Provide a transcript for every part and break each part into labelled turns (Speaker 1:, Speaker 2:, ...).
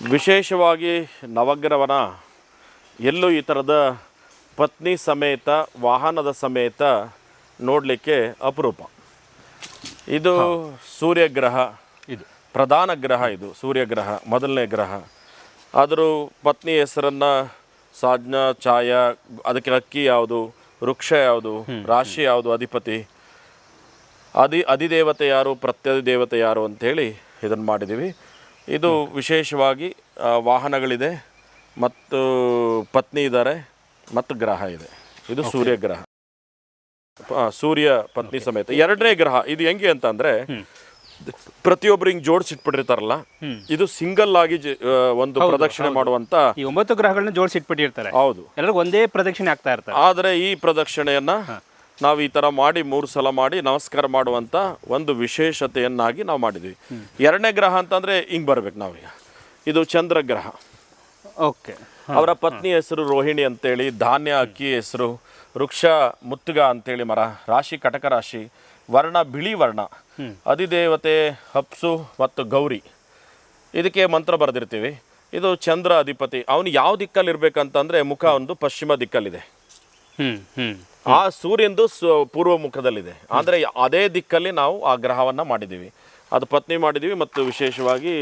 Speaker 1: ವಿಶೇಷವಾಗಿ ನವಗ್ರಹವನ ಎಲ್ಲೂ ಈ ಥರದ ಪತ್ನಿ ಸಮೇತ ವಾಹನದ ಸಮೇತ ನೋಡಲಿಕ್ಕೆ ಅಪರೂಪ. ಇದು ಸೂರ್ಯಗ್ರಹ
Speaker 2: ಇದು.
Speaker 1: ಪ್ರಧಾನ ಗ್ರಹ ಇದು ಸೂರ್ಯಗ್ರಹ ಮೊದಲನೇ ಗ್ರಹ. ಆದರೂ ಪತ್ನಿ ಹೆಸರನ್ನು ಸಾಜ್ಞ ಛಾಯ ಅದಕ್ಕೆ ಅಕ್ಕಿ ಯಾವುದು ವೃಕ್ಷ ಯಾವುದು ರಾಶಿ ಯಾವುದು ಅಧಿಪತಿ ಅಧಿ ಅಧಿದೇವತೆ ಯಾರು ಪ್ರತ್ಯಧಿದೇವತೆ ಯಾರು ಅಂಥೇಳಿ ಇದನ್ನು ಮಾಡಿದ್ದೀವಿ. ಇದು ವಿಶೇಷವಾಗಿ ವಾಹನಗಳಿದೆ ಮತ್ತು ಪತ್ನಿ ಇದ್ದಾರೆ ಮತ್ತು ಗ್ರಹ ಇದೆ. ಇದು ಸೂರ್ಯಗ್ರಹ. ಗ್ರಹ ಸೂರ್ಯ ಪತ್ನಿ ಸಮೇತ. ಎರಡನೇ ಗ್ರಹ ಇದು ಹೆಂಗೆ ಅಂತಂದ್ರೆ ಪ್ರತಿಯೊಬ್ಬರು ಹಿಂಗೆ ಜೋಡಿಸಿಟ್ಬಿಟ್ಟಿರ್ತಾರಲ್ಲ ಇದು ಸಿಂಗಲ್ ಆಗಿ ಒಂದು ಪ್ರದಕ್ಷಿಣೆ ಮಾಡುವಂತ
Speaker 2: ಈ ಒಂಬತ್ತು ಗ್ರಹಗಳನ್ನ ಜೋಡಿಸಿಟ್ಬಿಟ್ಟಿರ್ತಾರೆ.
Speaker 1: ಹೌದು.
Speaker 2: ಎಲ್ಲರಿಗೂ ಒಂದೇ ಪ್ರದಕ್ಷಿಣೆ ಆಗ್ತಾ ಇರ್ತಾರೆ
Speaker 1: ಆದರೆ ಈ ಪ್ರದಕ್ಷಿಣೆಯನ್ನ ನಾವು ಈ ಥರ ಮಾಡಿ ಮೂರು ಸಲ ಮಾಡಿ ನಮಸ್ಕಾರ ಮಾಡುವಂಥ ಒಂದು ವಿಶೇಷತೆಯನ್ನಾಗಿ ನಾವು ಮಾಡಿದ್ವಿ. ಎರಡನೇ ಗ್ರಹ ಅಂತಂದರೆ ಹಿಂಗೆ ಬರ್ಬೇಕು ನಾವೀಗ. ಇದು ಚಂದ್ರಗ್ರಹ.
Speaker 2: ಓಕೆ.
Speaker 1: ಅವರ ಪತ್ನಿ ಹೆಸರು ರೋಹಿಣಿ ಅಂತೇಳಿ ಧಾನ್ಯ ಅಕ್ಕಿ ಹೆಸರು ವೃಕ್ಷ ಮುತ್ತುಗ ಅಂತೇಳಿ ಮರ ರಾಶಿ ಕಟಕ ರಾಶಿ ವರ್ಣ ಬಿಳಿ ವರ್ಣ ಅಧಿದೇವತೆ ಹಪ್ಸು ಮತ್ತು ಗೌರಿ. ಇದಕ್ಕೆ ಮಂತ್ರ ಬರೆದಿರ್ತೀವಿ. ಇದು ಚಂದ್ರ ಅಧಿಪತಿ. ಅವನು ಯಾವ ದಿಕ್ಕಲ್ಲಿ ಇರಬೇಕಂತಂದರೆ ಮುಖ ಒಂದು ಪಶ್ಚಿಮ ದಿಕ್ಕಲ್ಲಿದೆ.
Speaker 2: ಹ್ಞೂ ಹ್ಮ್.
Speaker 1: ಆ ಸೂರ್ಯಂದು ಪೂರ್ವ ಮುಖದಲ್ಲಿದೆ. ಆದರೆ ಅದೇ ದಿಕ್ಕಲ್ಲಿ ನಾವು ಆ ಗ್ರಹವನ್ನ ಮಾಡಿದ್ದೀವಿ. ಅದು ಪತ್ನಿ ಮಾಡಿದೀವಿ ಮತ್ತು ವಿಶೇಷವಾಗಿ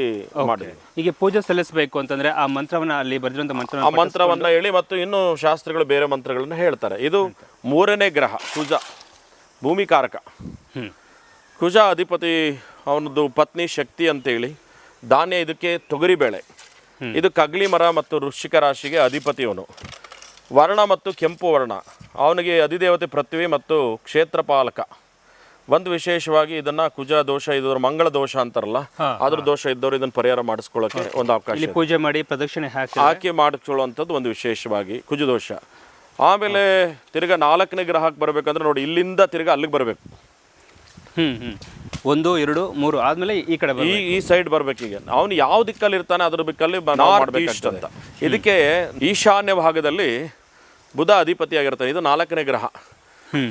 Speaker 1: ಮಾಡಿದೀವಿ
Speaker 2: ಹೀಗೆ ಪೂಜೆ ಸಲ್ಲಿಸಬೇಕು ಅಂತಂದ್ರೆ ಆ ಮಂತ್ರವನ್ನ ಅಲ್ಲಿ ಬರೆದಿರುವಂತ ಮಂತ್ರ
Speaker 1: ಆ ಮಂತ್ರವನ್ನ ಹೇಳಿ ಮತ್ತು ಇನ್ನು ಶಾಸ್ತ್ರಗಳು ಬೇರೆ ಮಂತ್ರಗಳನ್ನು ಹೇಳ್ತಾರೆ. ಇದು ಮೂರನೇ ಗ್ರಹ ಕುಜ ಭೂಮಿಕಾರಕ. ಕುಜ ಅಧಿಪತಿ ಅವನದು ಪತ್ನಿ ಶಕ್ತಿ ಅಂತೇಳಿ. ಧಾನ್ಯ ಇದಕ್ಕೆ ತೊಗರಿಬೇಳೆ. ಇದು ಕಗ್ಲಿ ಮರ ಮತ್ತು ವೃಶ್ಚಿಕ ರಾಶಿಗೆ ಅಧಿಪತಿ ಅವನು. ವರ್ಣ ಮತ್ತು ಕೆಂಪು ವರ್ಣ. ಅವನಿಗೆ ಅಧಿದೇವತೆ ಪೃಥ್ವಿ ಮತ್ತು ಕ್ಷೇತ್ರಪಾಲಕ. ಒಂದು ವಿಶೇಷವಾಗಿ ಇದನ್ನ ಕುಜ ದೋಷ ಇದವರ ಮಂಗಳ ದೋಷ ಅಂತಾರಲ್ಲ ಅದ್ರ ದೋಷ ಇದ್ದವರು ಇದನ್ನ ಪರಿಹಾರ ಮಾಡಿಸ್ಕೊಳ್ಳೋಕೆ ಒಂದು ಅವಕಾಶ
Speaker 2: ಪೂಜೆ ಮಾಡಿ ಪ್ರದಕ್ಷಿಣೆ ಹಾಕಿ.
Speaker 1: ಹಾಕಿ ಮಾಡಿಕೊಳ್ಳುವಂಥದ್ದು ಒಂದು ವಿಶೇಷವಾಗಿ ಕುಜದೋಷ ಆಮೇಲೆ ತಿರ್ಗಾ ನಾಲ್ಕನೇ ಗ್ರಹಕ್ಕೆ ಬರಬೇಕಂದ್ರೆ ನೋಡಿ ಇಲ್ಲಿಂದ ತಿರ್ಗಾ ಅಲ್ಲಿಗೆ ಬರಬೇಕು.
Speaker 2: ಹ್ಞೂ ಹ್ಮ್. ಒಂದು ಎರಡು ಮೂರು ಆದ್ಮೇಲೆ ಈ ಕಡೆ
Speaker 1: ಈ
Speaker 2: ಬರ್ಬೇಕು.
Speaker 1: ಈ ಸೈಡ್ ಬರ್ಬೇಕೀಗ ಅವನು ಯಾವ ದಿಕ್ಕಲ್ಲಿ ಇರ್ತಾನೆ ಅದ್ರ ದಿಕ್ಕಲ್ಲಿ ಮಾಡ್ಬೇಕಾಗ್ತದೆ ಅಂತ. ಇದಕ್ಕೆ ಈಶಾನ್ಯ ಭಾಗದಲ್ಲಿ ಬುಧ ಅಧಿಪತಿ ಆಗಿರ್ತಾನೆ ಇದು ನಾಲ್ಕನೇ ಗ್ರಹ.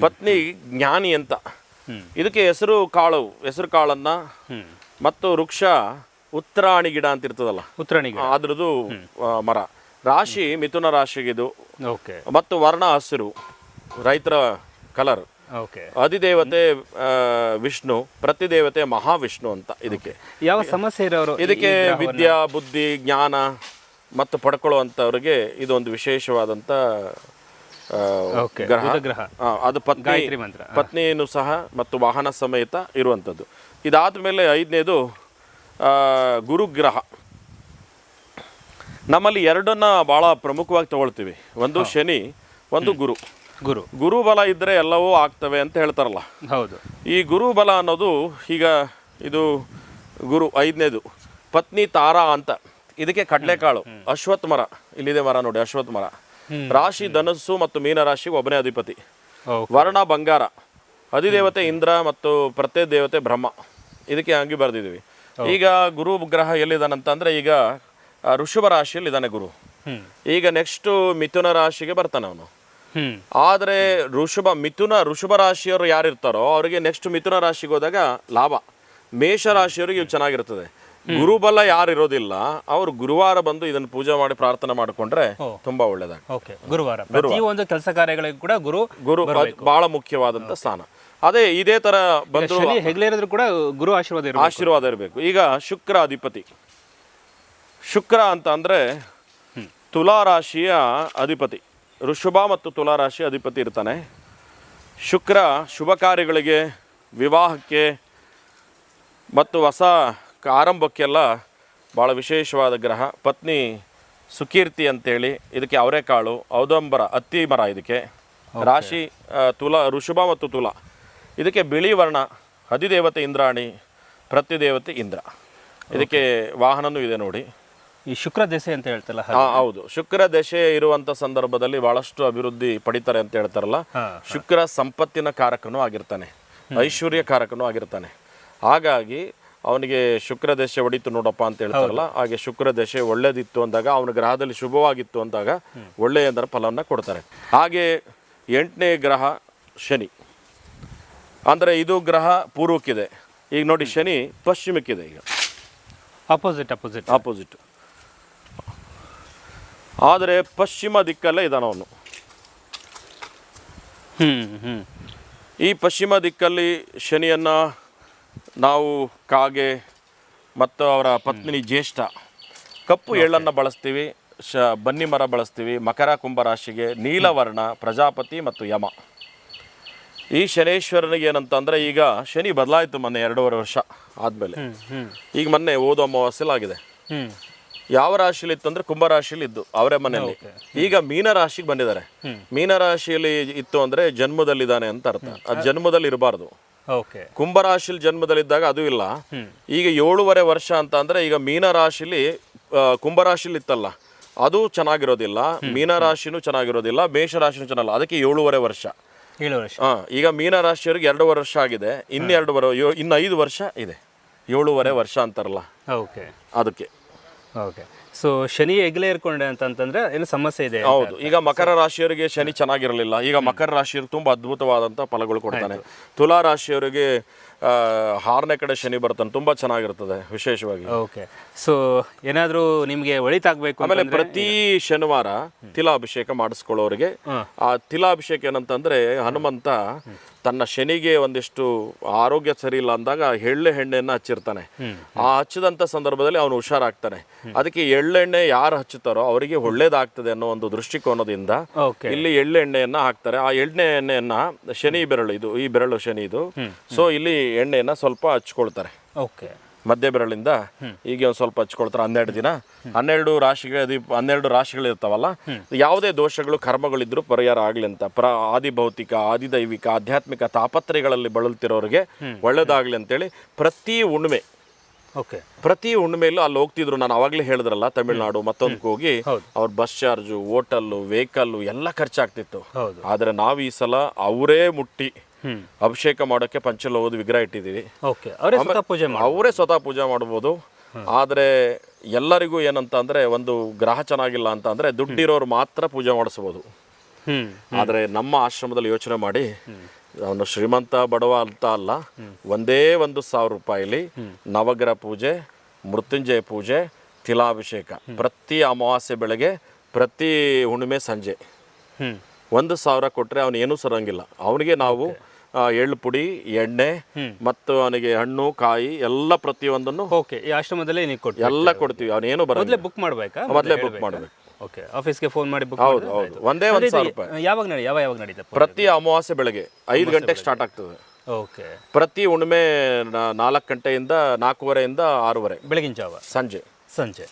Speaker 1: ಪತ್ನಿ ಜ್ಞಾನಿ ಅಂತ. ಇದಕ್ಕೆ ಹೆಸರು ಕಾಳು ಹೆಸರು ಕಾಳನ್ನ ಮತ್ತು ವೃಕ್ಷ ಉತ್ತರಾಣಿ ಗಿಡ ಅಂತ ಇರ್ತದಲ್ಲ.
Speaker 2: ಉತ್ತರಣಿಗೆ
Speaker 1: ಅದ್ರದ್ದು ಮರ. ರಾಶಿ ಮಿಥುನ ರಾಶಿಗಿದು.
Speaker 2: ಓಕೆ.
Speaker 1: ಮತ್ತು ವರ್ಣ ಹಸಿರು. ರೈತರ ಕಲರ್ ಅಧಿದೇವತೆ ವಿಷ್ಣು ವಿಷ್ಣು ಪ್ರತಿದೇವತೆ ಮಹಾವಿಷ್ಣು ಅಂತ ಇದಕ್ಕೆ.
Speaker 2: ಯಾವ ಸಮಸ್ಯೆ ಇರೋರು
Speaker 1: ಇದಕ್ಕೆ ವಿದ್ಯಾ ಬುದ್ಧಿ ಜ್ಞಾನ ಮತ್ತು ಪಡ್ಕೊಳ್ಳುವಂಥವ್ರಿಗೆ ಇದೊಂದು ವಿಶೇಷವಾದಂಥ ಗ್ರಹ.
Speaker 2: ಗ್ರಹ.
Speaker 1: ಅದು ಪತ್ನಿ
Speaker 2: ಮಂತ್ರ.
Speaker 1: ಪತ್ನಿಯನ್ನು ಸಹ ಮತ್ತು ವಾಹನ ಸಮೇತ ಇರುವಂಥದ್ದು. ಇದಾದ ಮೇಲೆ ಐದನೇದು ಗುರುಗ್ರಹ. ನಮ್ಮಲ್ಲಿ ಎರಡನ್ನ ಭಾಳ ಪ್ರಮುಖವಾಗಿ ತಗೊಳ್ತೀವಿ. ಒಂದು ಶನಿ ಒಂದು ಗುರು.
Speaker 2: ಗುರು.
Speaker 1: ಗುರುಬಲ ಇದ್ದರೆ ಎಲ್ಲವೂ ಆಗ್ತವೆ ಅಂತ ಹೇಳ್ತಾರಲ್ಲ.
Speaker 2: ಹೌದು.
Speaker 1: ಈ ಗುರುಬಲ ಅನ್ನೋದು ಈಗ ಇದು ಗುರು ಐದನೇದು. ಪತ್ನಿ ತಾರಾ ಅಂತ. ಇದಕ್ಕೆ ಕಡಲೆಕಾಳು ಅಶ್ವತ್ಥ ಮರ. ಇಲ್ಲಿದೆ ಮರ ನೋಡಿ ಅಶ್ವತ್ಥ ಮರ. ರಾಶಿ ಧನಸ್ಸು ಮತ್ತು ಮೀನರಾಶಿಗೆ ಒಬ್ಬನೇ ಅಧಿಪತಿ. ವರ್ಣ ಬಂಗಾರ. ಅಧಿದೇವತೆ ಇಂದ್ರ ಮತ್ತು ಪ್ರತ್ಯೇ ದೇವತೆ ಬ್ರಹ್ಮ. ಇದಕ್ಕೆ ಹಂಗೆ ಬರೆದಿದ್ದೀವಿ. ಈಗ ಗುರು ಗ್ರಹ ಎಲ್ಲಿದ್ದಾನಂತಂದರೆ ಈಗ ಋಷಭ ರಾಶಿಯಲ್ಲಿ ಇದ್ದಾನೆ ಗುರು ಈಗ ನೆಕ್ಸ್ಟು ಮಿಥುನ ರಾಶಿಗೆ ಬರ್ತಾನೆ ಅವನು. ಆದರೆ ಋಷಭ ಮಿಥುನ ಋಷಭ ರಾಶಿಯವರು ಯಾರಿರ್ತಾರೋ ಅವರಿಗೆ ನೆಕ್ಸ್ಟ್ ಮಿಥುನ ರಾಶಿಗೆ ಹೋದಾಗ ಲಾಭ. ಮೇಷ ರಾಶಿಯವರಿಗೆ ಇವು ಚೆನ್ನಾಗಿರ್ತದೆ. ಗುರುಬಲ ಯಾರು ಇರೋದಿಲ್ಲ ಅವರು ಗುರುವಾರ ಬಂದು ಇದನ್ನು ಪೂಜೆ ಮಾಡಿ ಪ್ರಾರ್ಥನೆ ಮಾಡಿಕೊಂಡ್ರೆ ತುಂಬಾ ಒಳ್ಳೇದಾಗ
Speaker 2: ಓಕೆ ಗುರುವಾರ. ಒಂದು ಕೆಲಸ ಕಾರ್ಯಗಳಿಗೂ ಕೂಡ ಗುರು
Speaker 1: ಗುರು ಬಹಳ ಮುಖ್ಯವಾದಂತ ಸ್ಥಾನ. ಅದೇ ಇದೇ ತರ ಬಂದು
Speaker 2: ಕೂಡ ಗುರು ಆಶೀರ್ವಾದ
Speaker 1: ಆಶೀರ್ವಾದ ಇರಬೇಕು. ಈಗ ಶುಕ್ರ ಅಧಿಪತಿ. ಶುಕ್ರ ಅಂತ ಅಂದ್ರೆ ತುಲಾ ರಾಶಿಯ ಅಧಿಪತಿ. ಋಷಭ ಮತ್ತು ತುಲಾ ರಾಶಿ ಅಧಿಪತಿ ಇರ್ತಾನೆ. ಶುಕ್ರ ಶುಭ ಕಾರ್ಯಗಳಿಗೆ ವಿವಾಹಕ್ಕೆ ಮತ್ತು ಹೊಸ ಆರಂಭಕ್ಕೆಲ್ಲ ಭಾಳ ವಿಶೇಷವಾದ ಗ್ರಹ. ಪತ್ನಿ ಸುಕೀರ್ತಿ ಅಂತೇಳಿ ಇದಕ್ಕೆ ಅವರೆಕಾಳು ಔದಂಬರ ಅತ್ತಿ ಮರ ಇದಕ್ಕೆ. ರಾಶಿ ತುಲಾ ಋಷಭ ಮತ್ತು ತುಲಾ. ಇದಕ್ಕೆ ಬಿಳಿ ವರ್ಣ ಅಧಿದೇವತೆ ಇಂದ್ರಾಣಿ ಪ್ರತಿದೇವತೆ ಇಂದ್ರ. ಇದಕ್ಕೆ ವಾಹನನೂ ಇದೆ ನೋಡಿ.
Speaker 2: ಈ ಶುಕ್ರ ದೆಸೆ ಅಂತ ಹೇಳ್ತಲ್ಲ
Speaker 1: ಹಾ ಹೌದು. ಶುಕ್ರ ದೆಸೆ ಇರುವಂತ ಸಂದರ್ಭದಲ್ಲಿ ಬಹಳಷ್ಟು ಅಭಿವೃದ್ಧಿ ಪಡಿತಾರೆ ಅಂತ ಹೇಳ್ತಾರಲ್ಲ? ಶುಕ್ರ ಸಂಪತ್ತಿನ ಕಾರಕನೂ ಆಗಿರ್ತಾನೆ. ಐಶ್ವರ್ಯ ಕಾರಕನೂ ಆಗಿರ್ತಾನೆ. ಹಾಗಾಗಿ ಅವನಿಗೆ ಶುಕ್ರ ದೆಸೆ ಒಡಿತು ನೋಡಪ್ಪ ಅಂತ ಹೇಳ್ತಾರಲ್ಲ? ಹಾಗೆ ಶುಕ್ರ ದೆಸೆ ಒಳ್ಳೇದಿತ್ತು ಅಂದಾಗ ಅವನ ಗ್ರಹದಲ್ಲಿ ಶುಭವಾಗಿತ್ತು ಅಂದಾಗ ಒಳ್ಳೆಯ ಅಂದರೆ ಫಲವನ್ನ ಕೊಡ್ತಾರೆ. ಹಾಗೆ ಎಂಟನೇ ಗ್ರಹ ಶನಿ. ಅಂದರೆ ಇದು ಗ್ರಹ ಪೂರ್ವಕ್ಕಿದೆ. ಈಗ ನೋಡಿ ಶನಿ ಪಶ್ಚಿಮಕ್ಕಿದೆ ಈಗ.
Speaker 2: ಅಪೋಸಿಟ್ ಅಪೋಸಿಟ್
Speaker 1: ಆಪೋಸಿಟ್ ಆದರೆ ಪಶ್ಚಿಮ ದಿಕ್ಕಲ್ಲೇ ಇದ್ದಾನೆ ಅವನು. ಈ ಪಶ್ಚಿಮ ದಿಕ್ಕಲ್ಲಿ ಶನಿಯನ್ನು ನಾವು ಕಾಗೆ ಮತ್ತು ಅವರ ಪತ್ನಿ ಜ್ಯೇಷ್ಠ ಕಪ್ಪು ಎಳ್ಳನ್ನು ಬಳಸ್ತೀವಿ ಶ ಬನ್ನಿ ಮರ ಬಳಸ್ತೀವಿ ಮಕರ ಕುಂಭ ರಾಶಿಗೆ ನೀಲವರ್ಣ ಪ್ರಜಾಪತಿ ಮತ್ತು ಯಮ. ಈ ಶನೇಶ್ವರನಿಗೆ ಏನಂತಂದರೆ ಈಗ ಶನಿ ಬದಲಾಯಿತು ಮೊನ್ನೆ ಎರಡೂವರೆ ವರ್ಷ ಆದಮೇಲೆ. ಈಗ ಮೊನ್ನೆ ಓದೋ ಅಮಾವಾಸ್ಯಲಾಗಿದೆ ಯಾವ ರಾಶಿಯಲ್ಲಿ ಇತ್ತು ಅಂದ್ರೆ ಕುಂಭ ರಾಶಿಲಿ ಇದ್ದು ಅವರೇ ಮನೆಯಲ್ಲಿ. ಈಗ ಮೀನ ರಾಶಿಗೆ ಬಂದಿದ್ದಾರೆ. ಮೀನ ರಾಶಿಯಲ್ಲಿ ಇತ್ತು ಅಂದ್ರೆ ಜನ್ಮದಲ್ಲಿದ್ದಾನೆ ಅಂತ ಅರ್ಥ. ಅದು ಜನ್ಮದಲ್ಲಿ ಇರಬಾರ್ದು. ರಾಶಿಲಿ ಜನ್ಮದಲ್ಲಿದ್ದಾಗ ಅದು ಇಲ್ಲ. ಈಗ ಏಳುವರೆ ವರ್ಷ ಅಂತ ಅಂದ್ರೆ ಈಗ ಮೀನ ರಾಶಿಲಿ ಆ, ಕುಂಭ ರಾಶಿಲಿ ಇತ್ತಲ್ಲ ಅದು ಚೆನ್ನಾಗಿರೋದಿಲ್ಲ. ಮೀನ ರಾಶಿನೂ ಚೆನ್ನಾಗಿರೋದಿಲ್ಲ ಮೇಷ ರಾಶಿನೂ ಚೆನ್ನಾಗಿಲ್ಲ. ಅದಕ್ಕೆ ಏಳುವರೆ ವರ್ಷ. ಹಾ ಈಗ ಮೀನ ರಾಶಿಯವರಿಗೆ ಎರಡೂವರೆ ವರ್ಷ ಆಗಿದೆ. ಇನ್ನೆರಡುವರೆ ಇನ್ನೈದು ಇನ್ನು ಐದು ವರ್ಷ ಇದೆ. ಏಳುವರೆ ವರ್ಷ ಅಂತಾರಲ್ಲ. ಅದಕ್ಕೆ.
Speaker 2: ಓಕೆ. ಸೊ ಶನಿ ಎಗ್ಲೇ ಇರ್ಕೊಂಡೆ ಅಂತಂತಂದ್ರೆ ಏನು ಸಮಸ್ಯೆ ಇದೆ
Speaker 1: ಹೌದು. ಈಗ ಮಕರ ರಾಶಿಯವರಿಗೆ ಶನಿ ಚೆನ್ನಾಗಿರಲಿಲ್ಲ. ಈಗ ಮಕರ ರಾಶಿಯವ್ರಿಗೆ ತುಂಬ ಅದ್ಭುತವಾದಂಥ ಫಲಗಳು ಕೊಡ್ತಾನೆ. ತುಲಾ ರಾಶಿಯವರಿಗೆ ಆರನೇ ಕಡೆ ಶನಿ ಬರ್ತಾನೆ ತುಂಬಾ ಚೆನ್ನಾಗಿರ್ತದೆ ವಿಶೇಷವಾಗಿ.
Speaker 2: ಓಕೆ. ಸೊ ಏನಾದರೂ ನಿಮಗೆ ಒಳಿತಾಗಬೇಕು
Speaker 1: ಆಮೇಲೆ ಪ್ರತಿ ಶನಿವಾರ ತಿಲಾಭಿಷೇಕ ಮಾಡಿಸ್ಕೊಳ್ಳೋರಿಗೆ. ಆ ತಿಲಾಭಿಷೇಕ ಏನಂತಂದ್ರೆ ಹನುಮಂತ ತನ್ನ ಶನಿಗೆ ಒಂದಿಷ್ಟು ಆರೋಗ್ಯ ಸರಿ ಇಲ್ಲ ಅಂದಾಗ ಎಳ್ಳೆ ಎಣ್ಣೆಯನ್ನು ಹಚ್ಚಿರ್ತಾನೆ. ಆ ಹಚ್ಚಿದಂಥ ಸಂದರ್ಭದಲ್ಲಿ ಅವನು ಹುಷಾರಾಗ್ತಾನೆ. ಅದಕ್ಕೆ ಎಳ್ಳೆಣ್ಣೆ ಯಾರು ಹಚ್ಚುತ್ತಾರೋ ಅವರಿಗೆ ಒಳ್ಳೇದಾಗ್ತದೆ ಅನ್ನೋ ಒಂದು ದೃಷ್ಟಿಕೋನದಿಂದ ಇಲ್ಲಿ ಎಳ್ಳೆಣ್ಣೆಯನ್ನ ಹಾಕ್ತಾರೆ. ಆ ಎಳ್ಳೆ ಎಣ್ಣೆಯನ್ನ ಶನಿ ಬೆರಳು ಇದು ಈ ಬೆರಳು ಶನಿ ಇದು. ಸೊ ಇಲ್ಲಿ ಎಣ್ಣೆಯನ್ನ ಸ್ವಲ್ಪ ಹಚ್ಕೊಳ್ತಾರೆ.
Speaker 2: ಓಕೆ.
Speaker 1: ಮಧ್ಯ ಬೆರಳಿಂದ ಈಗ ಒಂದು ಸ್ವಲ್ಪ ಹಚ್ಕೊಳ್ತಾರೆ ಹನ್ನೆರಡು ದಿನ. ಹನ್ನೆರಡು ರಾಶಿಗಳ ದೀಪ ಹನ್ನೆರಡು ರಾಶಿಗಳು ಇರ್ತಾವಲ್ಲ ಯಾವುದೇ ದೋಷಗಳು ಕರ್ಮಗಳಿದ್ರು ಪರಿಹಾರ ಆಗಲಿ ಅಂತ. ಪ್ರ ಆದಿಭೌತಿಕ ಆದಿದೈವಿಕ ಆಧ್ಯಾತ್ಮಿಕ ತಾಪತ್ರಯಗಳಲ್ಲಿ ಬಳಲ್ತಿರೋರಿಗೆ ಒಳ್ಳೇದಾಗಲಿ ಅಂತೇಳಿ ಪ್ರತಿ ಹುಣ್ಣಿಮೆ.
Speaker 2: ಓಕೆ.
Speaker 1: ಪ್ರತಿ ಹುಣ್ಣಿಮೆಯಲ್ಲೂ ಅಲ್ಲಿ ಹೋಗ್ತಿದ್ರು. ನಾನು ಅವಾಗಲೇ ಹೇಳಿದ್ರಲ್ಲ ತಮಿಳ್ನಾಡು ಮತ್ತೊಂದಕ್ಕೆ ಹೋಗಿ. ಅವ್ರ ಬಸ್ ಚಾರ್ಜು ಹೋಟಲ್ಲು ವೆಹಿಕಲ್ಲು ಎಲ್ಲ ಖರ್ಚಾಗ್ತಿತ್ತು. ಆದ್ರೆ ನಾವು ಈ ಸಲ ಅವರೇ ಮುಟ್ಟಿ. ಅಭಿಷೇಕ ಮಾಡೋಕ್ಕೆ ಪಂಚಲೋಹದ ವಿಗ್ರಹ ಇಟ್ಟಿದ್ದೀವಿ.
Speaker 2: ಓಕೆ ಅವರೇ ಸ್ವತಃ ಪೂಜೆ ಮಾಡಿ
Speaker 1: ಅವರೇ ಸ್ವತಃ ಪೂಜೆ ಮಾಡ್ಬೋದು. ಆದರೆ ಎಲ್ಲರಿಗೂ ಏನಂತ ಅಂದರೆ ಒಂದು ಗ್ರಹ ಚೆನ್ನಾಗಿಲ್ಲ ಅಂತ ಅಂದರೆ ದುಡ್ಡಿರೋರು ಮಾತ್ರ ಪೂಜೆ ಮಾಡಿಸ್ಬೋದು. ಆದರೆ ನಮ್ಮ ಆಶ್ರಮದಲ್ಲಿ ಯೋಚನೆ ಮಾಡಿ ಅವನು ಶ್ರೀಮಂತ ಬಡವ ಅಂತ ಅಲ್ಲ ಒಂದೇ ಒಂದು ಸಾವಿರ ರೂಪಾಯಿಲಿ ನವಗ್ರಹ ಪೂಜೆ ಮೃತ್ಯುಂಜಯ ಪೂಜೆ ತಿಲಾಭಿಷೇಕ. ಪ್ರತಿ ಅಮಾವಾಸ್ಯೆ ಬೆಳಗ್ಗೆ ಪ್ರತಿ ಹುಣ್ಣಿಮೆ ಸಂಜೆ. ಒಂದು ಸಾವಿರ ಕೊಟ್ಟರೆ ಅವನು ಏನೂ ಸರಂಗಿಲ್ಲ. ಅವನಿಗೆ ನಾವು ಎಳ್ಳು ಪುಡಿ ಎಣ್ಣೆ ಮತ್ತು ಅವನಿಗೆ ಹಣ್ಣು ಕಾಯಿ ಎಲ್ಲ ಪ್ರತಿಯೊಂದನ್ನು
Speaker 2: ಓಕೆ ಈ ಆಶ್ರಮದಲ್ಲೇ ನೀವು ಕೊಡ್ತೀವಿ
Speaker 1: ಎಲ್ಲ ಕೊಡ್ತೀವಿ. ಅವನೇನು
Speaker 2: ಮೊದಲೇ ಬುಕ್ ಮಾಡಬೇಕಾ?
Speaker 1: ಮೊದಲೇ ಬುಕ್ ಮಾಡಬೇಕು.
Speaker 2: ಓಕೆ ಆಫೀಸ್ಗೆ ಫೋನ್ ಮಾಡಿ ಬುಕ್
Speaker 1: ಹೌದು ಹೌದು. ಒಂದೇ ಒಂದು ಸಾವಿರ ರೂಪಾಯಿ.
Speaker 2: ಯಾವಾಗ ನಡಿ ಯಾವ ಯಾವಾಗ ನಡೀತದೆ
Speaker 1: ಪ್ರತಿ ಅಮಾವಾಸ್ಯೆ ಬೆಳಗ್ಗೆ ಐದು ಗಂಟೆಗೆ ಸ್ಟಾರ್ಟ್ ಆಗ್ತದೆ.
Speaker 2: ಓಕೆ.
Speaker 1: ಪ್ರತಿ ನಾ- ನಾಲ್ಕು ಗಂಟೆಯಿಂದ ನಾಲ್ಕೂವರೆಯಿಂದ ಆರೂವರೆ.
Speaker 2: ಬೆಳಗಿನ ಜಾವ?
Speaker 1: ಸಂಜೆ.
Speaker 2: ಸಂಜೆ.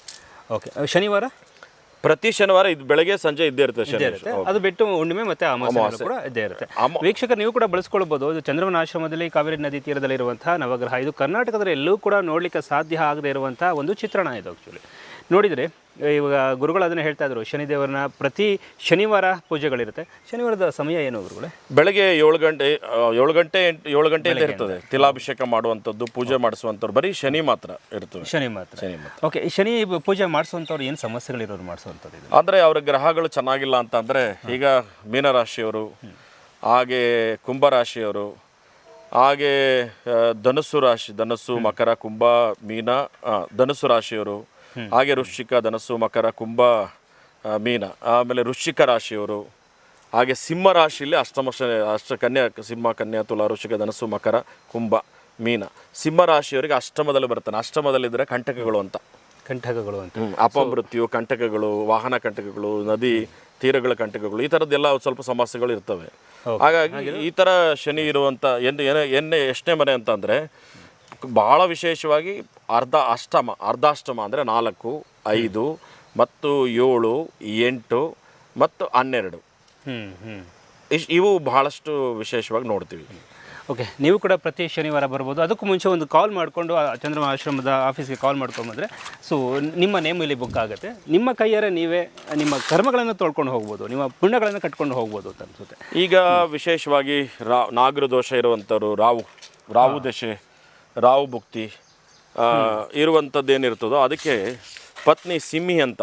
Speaker 2: ಓಕೆ ಶನಿವಾರ?
Speaker 1: ಪ್ರತಿ ಶನಿವಾರ ಇದು ಬೆಳಗ್ಗೆ ಸಂಜೆ ಇದ್ದೇ ಇರುತ್ತೆ ಶನಿ
Speaker 2: ಇರುತ್ತೆ. ಅದು ಬಿಟ್ಟು ಹುಣ್ಣಿಮೆ ಮತ್ತೆ ಅಮಾವಾಸ್ಯೆ ಕೂಡ ಇದ್ದೇ ಇರುತ್ತೆ. ವೀಕ್ಷಕ ನೀವು ಕೂಡ ಬಳಸ್ಕೊಳ್ಬಹುದು ಇದು ಚಂದ್ರವನ ಆಶ್ರಮದಲ್ಲಿ ಕಾವೇರಿ ನದಿ ತೀರದಲ್ಲಿರುವಂತಹ ನವಗ್ರಹ. ಇದು ಕರ್ನಾಟಕದಲ್ಲಿ ಎಲ್ಲೂ ಕೂಡ ನೋಡ್ಲಿಕ್ಕೆ ಸಾಧ್ಯ ಆಗದೆ ಇರುವಂತಹ ಒಂದು ಚಿತ್ರಣ ಇದು ಆಕ್ಚುಲಿ ನೋಡಿದರೆ ಇವಾಗ ಗುರುಗಳು ಅದನ್ನು ಹೇಳ್ತಾ ಇದ್ರು ಶನಿದೇವರನ್ನ ಪ್ರತಿ ಶನಿವಾರ ಪೂಜೆಗಳಿರುತ್ತೆ. ಶನಿವಾರದ ಸಮಯ ಏನು ಗುರುಗಳೇ?
Speaker 1: ಬೆಳಗ್ಗೆ ಏಳು ಗಂಟೆ ಏಳು ಗಂಟೆ ಎಂಟು ಏಳು ಗಂಟೆಯಿಂದ ಇರ್ತದೆ. ತಿಲಾಭಿಷೇಕ ಮಾಡುವಂಥದ್ದು ಪೂಜೆ ಮಾಡಿಸುವಂಥವ್ರು ಬರೀ ಶನಿ ಮಾತ್ರ ಇರ್ತದೆ.
Speaker 2: ಶನಿ ಮಾತ್ರ.
Speaker 1: ಶನಿ ಮಾತ್ರ.
Speaker 2: ಓಕೆ ಶನಿ ಪೂಜೆ ಮಾಡಿಸುವಂಥವ್ರು ಏನು ಸಮಸ್ಯೆಗಳಿರೋರು ಮಾಡಿಸುವಂಥದ್ದು
Speaker 1: ಆದರೆ ಅವ್ರ ಗ್ರಹಗಳು ಚೆನ್ನಾಗಿಲ್ಲ ಅಂತಂದರೆ ಈಗ ಮೀನರಾಶಿಯವರು ಹಾಗೆ ಕುಂಭರಾಶಿಯವರು ಹಾಗೆ ಧನಸ್ಸು ರಾಶಿ ಧನಸ್ಸು ಮಕರ ಕುಂಭ ಮೀನ ಧನುಸ್ಸು ರಾಶಿಯವರು ಹಾಗೆ ವೃಶ್ಚಿಕ ಧನಸ್ಸು ಮಕರ ಕುಂಭ ಮೀನ ಆಮೇಲೆ ವೃಶ್ಚಿಕ ರಾಶಿಯವರು ಹಾಗೆ ಸಿಂಹ ರಾಶಿಯಲ್ಲಿ ಅಷ್ಟಮ ಅಷ್ಟ ಕನ್ಯಾ ಸಿಂಹ ಕನ್ಯಾ ತುಲಾ ವೃಶ್ಚಿಕ ಧನಸ್ಸು ಮಕರ ಕುಂಭ ಮೀನ. ಸಿಂಹ ರಾಶಿಯವರಿಗೆ ಅಷ್ಟಮದಲ್ಲಿ ಬರ್ತಾನೆ ಅಷ್ಟಮದಲ್ಲಿದ್ದರೆ ಕಂಟಕಗಳು ಅಂತ.
Speaker 2: ಕಂಟಕಗಳು ಅಂತ.
Speaker 1: ಅಪಮೃತ್ಯು ಕಂಟಕಗಳು ವಾಹನ ಕಂಟಕಗಳು ನದಿ ತೀರಗಳ ಕಂಟಕಗಳು ಈ ಥರದ್ದೆಲ್ಲ ಸ್ವಲ್ಪ ಸಮಸ್ಯೆಗಳು ಇರ್ತವೆ. ಹಾಗಾಗಿ ಈ ಥರ ಶನಿ ಇರುವಂಥ ಏನು ಎಷ್ಟನೇ ಮನೆ ಅಂತ ಅಂದರೆ ಭಾಳ ವಿಶೇಷವಾಗಿ ಅರ್ಧ ಅಷ್ಟಮ ಅರ್ಧಾಷ್ಟಮ ಅಂದರೆ ನಾಲ್ಕು ಐದು ಮತ್ತು ಏಳು ಎಂಟು ಮತ್ತು ಹನ್ನೆರಡು.
Speaker 2: ಹ್ಞೂ ಹ್ಞೂ
Speaker 1: ಇಶ್ ಇವು ಬಹಳಷ್ಟು ವಿಶೇಷವಾಗಿ ನೋಡ್ತೀವಿ.
Speaker 2: ಓಕೆ ನೀವು ಕೂಡ ಪ್ರತಿ ಶನಿವಾರ ಬರ್ಬೋದು. ಅದಕ್ಕೂ ಮುಂಚೆ ಒಂದು ಕಾಲ್ ಮಾಡಿಕೊಂಡು ಚಂದ್ರಮ ಆಶ್ರಮದ ಆಫೀಸ್ಗೆ ಕಾಲ್ ಮಾಡ್ಕೊಂಬಂದರೆ ಸೊ ನಿಮ್ಮ ನೇಮ್ ಇಲ್ಲಿ ಬುಕ್ ಆಗುತ್ತೆ. ನಿಮ್ಮ ಕೈಯಾರೆ ನೀವೇ ನಿಮ್ಮ ಕರ್ಮಗಳನ್ನು ತೊಳ್ಕೊಂಡು ಹೋಗ್ಬೋದು ನಿಮ್ಮ ಪುಣ್ಯಗಳನ್ನು ಕಟ್ಕೊಂಡು ಹೋಗ್ಬೋದು ಅಂತ ಅನಿಸುತ್ತೆ.
Speaker 1: ಈಗ ವಿಶೇಷವಾಗಿ ರಾ ನಾಗರ ದೋಷ ಇರುವಂಥವ್ರು ರಾವು ರಾವು ದಶೆ ರಾವು ಭುಕ್ತಿ ಇರುವಂಥದ್ದೇನಿರ್ತದೋ ಇರುವಂಥದ್ದು ಏನಿರ್ತದೋ ಅದಕ್ಕೆ ಪತ್ನಿ ಸಿಮ್ಮಿ ಅಂತ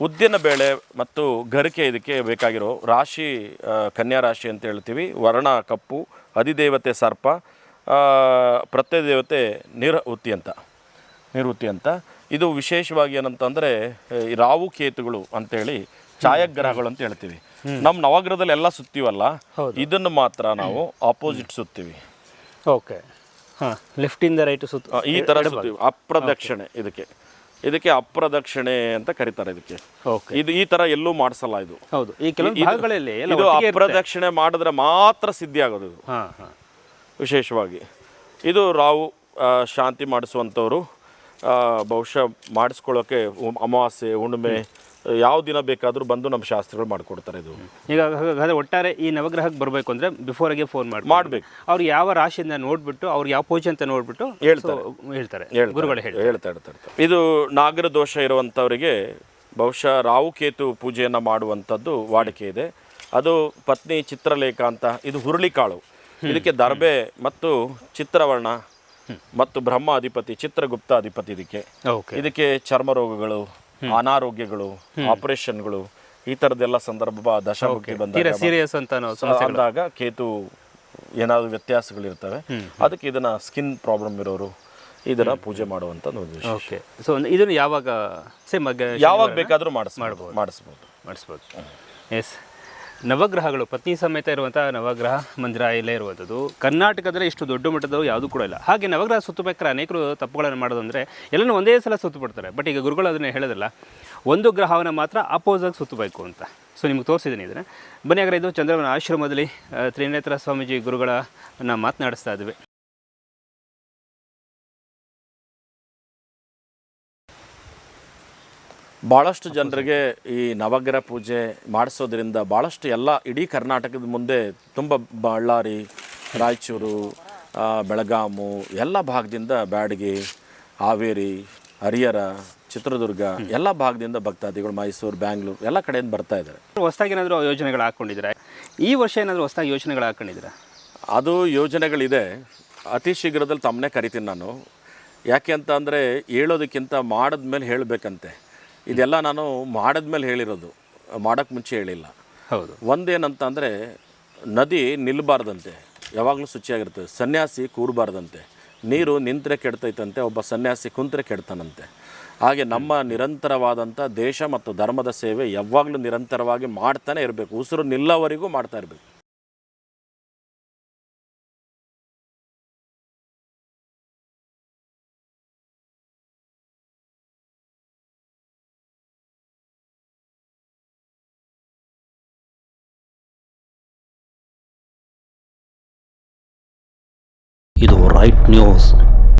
Speaker 1: ಉದ್ದಿನ ಬೇಳೆ ಮತ್ತು ಗರಿಕೆ ಇದಕ್ಕೆ ಬೇಕಾಗಿರೋ ರಾಶಿ ಕನ್ಯಾ ರಾಶಿ ಅಂತ ಹೇಳ್ತೀವಿ. ವರ್ಣ ಕಪ್ಪು ಅಧಿದೇವತೆ ಸರ್ಪ ದೇವತೆ ನಿರಹುತಿ ಅಂತ. ನಿರ್ವೃತ್ತಿ ಅಂತ. ಇದು ವಿಶೇಷವಾಗಿ ಏನಂತಂದರೆ ರಾವು ಕೇತುಗಳು ಅಂತೇಳಿ ಛಾಯಾಗ್ರಹಗಳು ಅಂತ ಹೇಳ್ತೀವಿ. ನಮ್ಮ ನವಗ್ರಹದಲ್ಲಿ ಎಲ್ಲ ಸುತ್ತೀವಲ್ಲ ಇದನ್ನು ಮಾತ್ರ ನಾವು ಆಪೋಸಿಟ್ ಸುತ್ತೀವಿ.
Speaker 2: ಓಕೆ ಲೆಫ್ಟಿಂದ ರೈಟ್ ಸುತ್ತ
Speaker 1: ಈ ತರ ಸುತ್ತೀವಿ ಅಪ್ರದಕ್ಷಿಣೆ ಇದಕ್ಕೆ. ಇದಕ್ಕೆ ಅಪ್ರದಕ್ಷಿಣೆ ಅಂತ ಕರೀತಾರೆ ಇದಕ್ಕೆ. ಇದು ಈ ತರ ಎಲ್ಲೂ ಮಾಡಿಸಲ್ಲ ಇದು.
Speaker 2: ಹೌದು. ಈ
Speaker 1: ಕೆಲವು
Speaker 2: ಭಾಗಗಳಲ್ಲಿ
Speaker 1: ಇದು ಅಪ್ರದಕ್ಷಿಣೆ ಮಾಡಿದ್ರೆ ಮಾತ್ರ ಸಿದ್ಧಿ ಆಗೋದು ಇದು. ವಿಶೇಷವಾಗಿ. ಇದು ರಾವು ಶಾಂತಿ ಮಾಡಿಸುವಂಥವ್ರು. ಬಹುಶಃ ಮಾಡಿಸ್ಕೊಳ್ಳೋಕೆ ಅಮಾವಾಸ್ಯೆ ಹುಣ್ಣಿಮೆ ಯಾವ ದಿನ ಬೇಕಾದರೂ ಬಂದು ನಮ್ಮ ಶಾಸ್ತ್ರಗಳು ಮಾಡಿಕೊಡ್ತಾರೆ ಇದು.
Speaker 2: ಈಗ ಹಾಗಾದ್ರೆ ಒಟ್ಟಾರೆ ಈ ನವಗ್ರಹಕ್ಕೆ ಬರಬೇಕು ಅಂದರೆ ಬಿಫೋರ್ಗೆ ಫೋನ್ ಮಾಡಿ
Speaker 1: ಮಾಡ್ಬೇಕು.
Speaker 2: ಅವ್ರು ಯಾವ ರಾಶಿಯಿಂದ ನೋಡಿಬಿಟ್ಟು ಅವ್ರು ಯಾವ ಪೂಜೆ ಅಂತ ನೋಡಿಬಿಟ್ಟು
Speaker 1: ಹೇಳ್ತಾರೆ.
Speaker 2: ಹೇಳ್ತಾರೆ, ಗುರುಗಳು ಹೇಳಿ
Speaker 1: ಹೇಳ್ತಾ ಇರ್ತಾರೆ ಇದು ನಾಗರ ದೋಷ ಇರುವಂಥವರಿಗೆ ಬಹುಶಃ ರಾಹುಕೇತು ಪೂಜೆಯನ್ನು ಮಾಡುವಂಥದ್ದು ವಾಡಿಕೆ ಇದೆ. ಅದು ಪತ್ನಿ ಚಿತ್ರಲೇಖ ಅಂತ ಇದು ಹುರುಳಿಕಾಳು. ಇದಕ್ಕೆ ದರ್ಬೆ ಮತ್ತು ಚಿತ್ರವರ್ಣ ಮತ್ತು ಬ್ರಹ್ಮ ಅಧಿಪತಿ ಚಿತ್ರಗುಪ್ತ ಅಧಿಪತಿ ಇದಕ್ಕೆ ಇದಕ್ಕೆ ಚರ್ಮ ರೋಗಗಳು ಅನಾರೋಗ್ಯಗಳು ಆಪರೇಷನ್ಗಳು ಈ ಥರದ್ದೆಲ್ಲ ಸಂದರ್ಭ
Speaker 2: ದಶಮುಖಿ
Speaker 1: ಬಂದಾಗ
Speaker 2: ಸೀರಿಯಸ್ ಅಂತ
Speaker 1: ಅಂದಾಗ ಕೇತು ಏನಾದ್ರು ವ್ಯತ್ಯಾಸಗಳಿರ್ತವೆ. ಅದಕ್ಕೆ ಇದನ್ನ ಸ್ಕಿನ್ ಪ್ರಾಬ್ಲಮ್ ಇರೋರು ಇದನ್ನ ಪೂಜೆ ಮಾಡುವಂತ ಒಂದು
Speaker 2: ಓಕೆ ಸೊ ಇದನ್ನು ಯಾವಾಗ ಸೇಮ್
Speaker 1: ಯಾವಾಗ ಬೇಕಾದರೂ ಮಾಡಿಸ್ಬೋದು. ಮಾಡಿಸ್ಬೋದು.
Speaker 2: ಮಾಡಿಸ್ಬೋದು. ಎಸ್ ನವಗ್ರಹಗಳು, ಪತ್ನಿ ಸಮೇತ ಇರುವಂಥ ನವಗ್ರಹ ಮಂದಿರ ಇಲ್ಲೇ ಇರುವಂಥದ್ದು. ಕರ್ನಾಟಕದಲ್ಲಿ ಇಷ್ಟು ದೊಡ್ಡ ಮಟ್ಟದ ಯಾವುದೂ ಕೂಡ ಇಲ್ಲ. ಹಾಗೆ ನವಗ್ರಹ ಸುತ್ತಬೇಕಾದ್ರೆ ಅನೇಕರು ತಪ್ಪುಗಳನ್ನು ಮಾಡೋದಂದ್ರೆ ಎಲ್ಲನೂ ಒಂದೇ ಸಲ ಸುತ್ತಬಿಡ್ತಾರೆ ಬಟ್ ಈಗ ಗುರುಗಳು ಅದನ್ನೇ ಹೇಳೋದಲ್ಲ ಒಂದು ಗ್ರಹವನ್ನು ಮಾತ್ರ ಅಪೋಸಾಗಿ ಸುತ್ತಬೇಕು ಅಂತ. ಸೊ ನಿಮ್ಗೆ ತೋರಿಸಿದ್ದೀನಿ ಇದನ್ನು. ಬನ್ನಿ ಇದು ಚಂದ್ರವನ ಆಶ್ರಮದಲ್ಲಿ ತ್ರಿನೇತ್ರ ಸ್ವಾಮೀಜಿ ಗುರುಗಳನ್ನ ಮಾತನಾಡಿಸ್ತಾ ಇದ್ವಿ.
Speaker 1: ಭಾಳಷ್ಟು ಜನರಿಗೆ ಈ ನವಗ್ರಹ ಪೂಜೆ ಮಾಡಿಸೋದ್ರಿಂದ ಭಾಳಷ್ಟು ಎಲ್ಲ ಇಡೀ ಕರ್ನಾಟಕದ ಮುಂದೆ ತುಂಬ ಬಳ್ಳಾರಿ ರಾಯಚೂರು ಬೆಳಗಾಮು ಎಲ್ಲ ಭಾಗದಿಂದ ಬ್ಯಾಡಗಿ ಹಾವೇರಿ ಹರಿಹರ ಚಿತ್ರದುರ್ಗ ಎಲ್ಲ ಭಾಗದಿಂದ ಭಕ್ತಾದಿಗಳು ಮೈಸೂರು ಬ್ಯಾಂಗ್ಳೂರು ಎಲ್ಲ ಕಡೆಯಿಂದ ಬರ್ತಾ ಇದ್ದಾರೆ.
Speaker 2: ಹೊಸದಾಗಿ ಏನಾದರೂ ಯೋಜನೆಗಳು ಹಾಕ್ಕೊಂಡಿದ್ದೀರಾ ಈ ವರ್ಷ ಏನಾದರೂ ಹೊಸದಾಗಿ ಯೋಜನೆಗಳು ಹಾಕ್ಕೊಂಡಿದ್ದೀರಾ
Speaker 1: ಅದು ಯೋಜನೆಗಳಿದೆ. ಅತಿ ಶೀಘ್ರದಲ್ಲಿ ತಮ್ಮನ್ನೇ ಕರಿತೀನಿ ನಾನು. ಯಾಕೆ ಅಂತ ಅಂದರೆ ಹೇಳೋದಕ್ಕಿಂತ ಮಾಡಿದ್ಮೇಲೆ ಹೇಳಬೇಕಂತೆ. ಇದೆಲ್ಲ ನಾನು ಮಾಡಿದ್ಮೇಲೆ ಹೇಳಿರೋದು. ಮಾಡೋಕ್ಕೆ ಮುಂಚೆ ಹೇಳಿಲ್ಲ.
Speaker 2: ಹೌದು.
Speaker 1: ಒಂದೇನಂತ ಅಂದರೆ ನದಿ ನಿಲ್ಲಬಾರ್ದಂತೆ ಯಾವಾಗಲೂ ಶುಚಿಯಾಗಿರ್ತದೆ. ಸನ್ಯಾಸಿ ಕೂರಬಾರ್ದಂತೆ. ನೀರು ನಿಂತರೆ ಕೆಡ್ತೈತಂತೆ ಒಬ್ಬ ಸನ್ಯಾಸಿ ಕುಂತರೆ ಕೆಡ್ತಾನಂತೆ. ಹಾಗೆ ನಮ್ಮ ನಿರಂತರವಾದಂಥ ದೇಶ ಮತ್ತು ಧರ್ಮದ ಸೇವೆ ಯಾವಾಗಲೂ ನಿರಂತರವಾಗಿ ಮಾಡ್ತಾನೆ ಇರಬೇಕು. ಉಸಿರು ನಿಲ್ಲವರೆಗೂ ಮಾಡ್ತಾ ಇರಬೇಕು.
Speaker 3: irmãos.